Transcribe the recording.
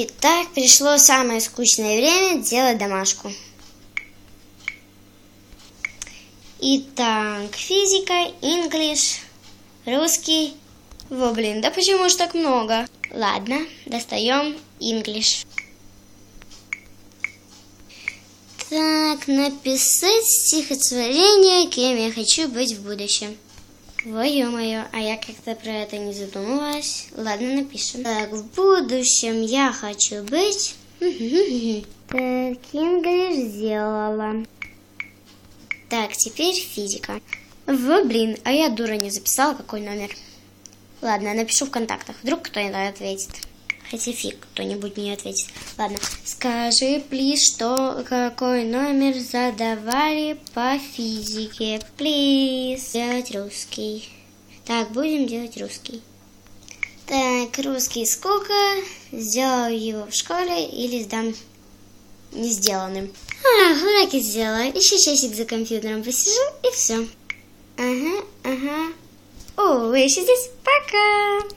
Итак, пришло самое скучное время делать домашку. Итак, физика, English, русский. Во, блин, да почему ж так много? Ладно, достаем English. Так, написать стихотворение, кем я хочу быть в будущем. Ой, ё-моё, а я как-то про это не задумывалась. Ладно, напишем. Так, в будущем я хочу быть... Так, English сделала. Так, теперь физика. В, блин, а я дура не записала, какой номер. Ладно, напишу в контактах. Вдруг кто-нибудь ответит. Хотя фиг, кто-нибудь не ответит. Ладно, скажи, плиз, что какой номер задавали по физике. Плиз. Делать русский. Так, будем делать русский. Так, русский сколько? Сделаю его в школе или сдам не сделанным. А, уроки сделала. Еще часик за компьютером посижу и все. Ага, ага. О, вы еще здесь? Пока!